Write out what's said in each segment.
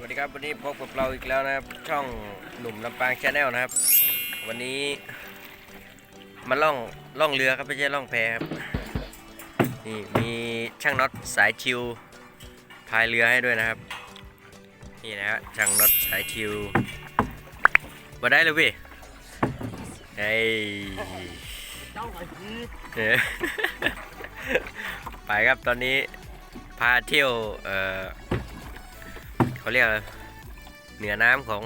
สวัสดีครับวันนี้พบกับเราอีกแล้วนะครับ ช่องหนุ่มลำปางชาแนลนะครับ วันนี้มาล่องล่องเรือครับไม่ใช่ล่องแพครับนี่มีช่างน็อตสายชิวพายเรือให้ด้วยนะครับนี่นะฮะช่างน็อตสายชิวมาได้เลยพี่เฮ้ยไอ้ไปครับตอนนี้พาเที่ยวเอ่อ เขาเรียกเหนือน้ำของ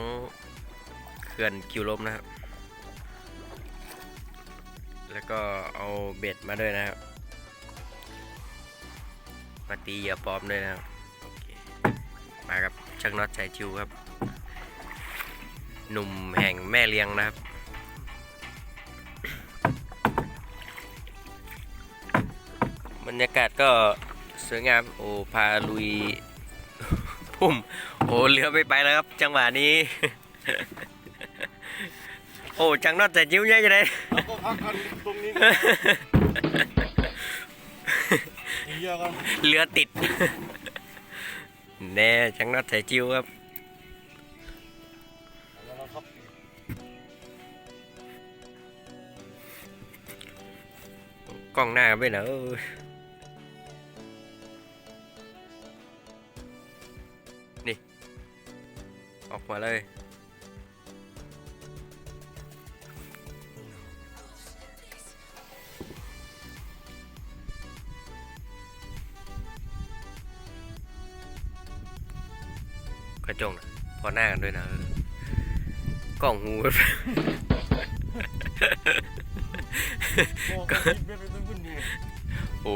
เขื่อนกิวลมนะครับ แล้วก็เอาเบ็ดมาด้วยนะครับ มาตีเหยื่อปลอมด้วยนะครับโอเคมากับช่างน็อตสายชิวครับ หนุ่มแห่งแม่เลี้ยงนะครับบรรยากาศก็สวยงามโอ้พาลุย มโอ้เรือไปไปแล้วครับ จังหวะนี้ โอ้จังนอดแต่จิ้วเยอะจังเลยแล้วก็พักกันตรงนี้เยอะกันเรือติด แน่จังนอดใส่จิ้วครับแล้วครับกล้องหน้าไม่เหนอะเออ นี่ ออกมาเลย กระจงนะพอหน้ากันด้วยนะกล้องหูโอ้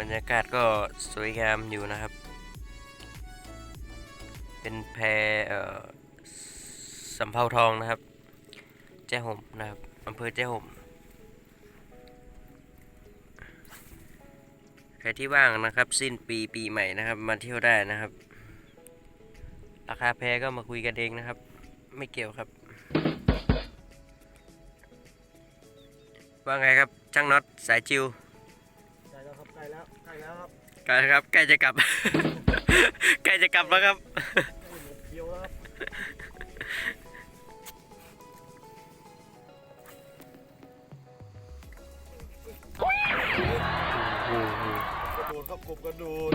บรรยากาศก็สวยงามอยู่นะครับ เป็นแพเอ่อสำเภาทองนะครับ แจ้ห่มนะครับอำเภอแจ้ห่มใครที่ว่างนะครับ สิ้นปีปีใหม่นะครับ มาเที่ยวได้นะครับ ราคาแพก็มาคุยกันเองนะครับ ไม่เกี่ยวครับ ว่าไงครับช่างน็อตสายจิว กล้แล้วครับใกล้แล้วใกล้แล้วครับใกล้ครับใกล้จะกลับ ใกล้จะกลับแล้วครับใกล้หมดเดียวแล้วครับกระโดดครับกบกระโดด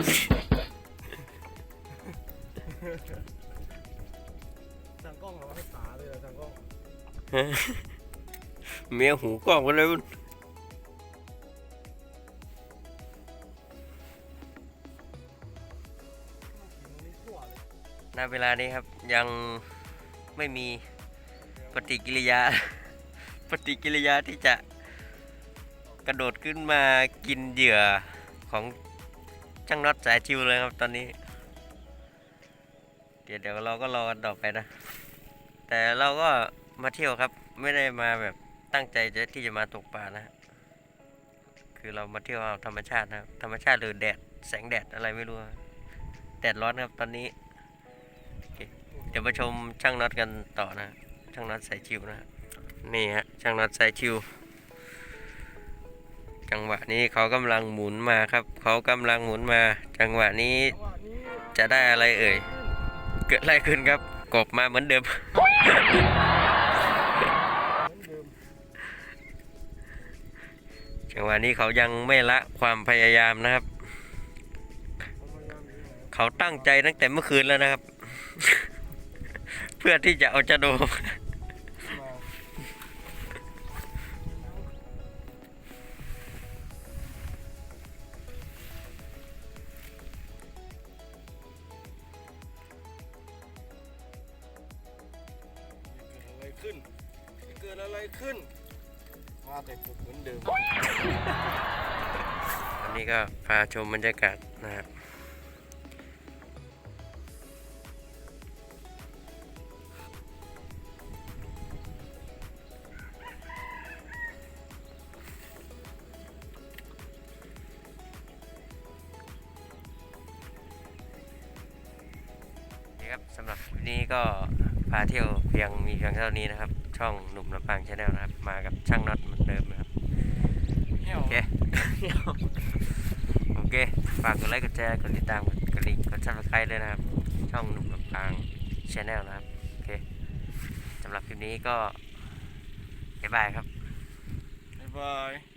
ทางกล้องเราให้ตาเลยนะทางกล้องเมียหูกล้องกันเลย ณเวลานี้ครับยังไม่มีปฏิกิริยา ปฏิกิริยาที่จะกระโดดขึ้นมากินเหยื่อของช่างน็อตสายชิวเลยครับตอนนี้ เดี๋ยวเดี๋ยวเราก็รอกันต่อไปนะ แต่เราก็มาเที่ยวครับ ไม่ได้มาแบบตั้งใจจะที่จะมาตกปลานะ คือเรามาเที่ยวเอาธรรมชาตินะครับธรรมชาติหรือแดดแสงแดดอะไรไม่รู้ แดดร้อนครับตอนนี้ ดี๋ยวมาชมช่างน็อตกันต่อนะ ช่างน็อตสายชิวนะฮะนี่ฮะ ช่างน็อตสายชิว จังหวะนี้เขากำลังหมุนมาครับ เขากำลังหมุนมา จังหวะนี้จะได้อะไรเอ่ย เกิดอะไรขึ้นครับ กบมาเหมือนเดิม จังหวะนี้เขายังไม่ละความพยายามนะครับ เขาตั้งใจตั้งแต่เมื่อคืนแล้วนะครับ พื่อที่จะเอาจะโดมาเกิดอะไรขึ้น เกิดอะไรขึ้น มาแต่กบเหมือนเดิม วันนี้ก็พาชมบรรยากาศนะครับ ครับสำหรับวันนี้ก็พาเที่ยวเพียงมีเพียงเท่านี้นะครับ ช่องหนุ่มลำปางชาแนลนะครับ มากับช่างน็อตเหมือนเดิมนะครับเหี่ยวโอเคโอเคฝากกดไลค์กดแชร์กดติดตามกดกระดิ่งกดซับสไครต์ด้วยนะครับ ช่องหนุ่มลำปางชาแนลนะครับโอเคสำหรับคลิปนี้ก็บ๊ายบายครับบ๊ายบาย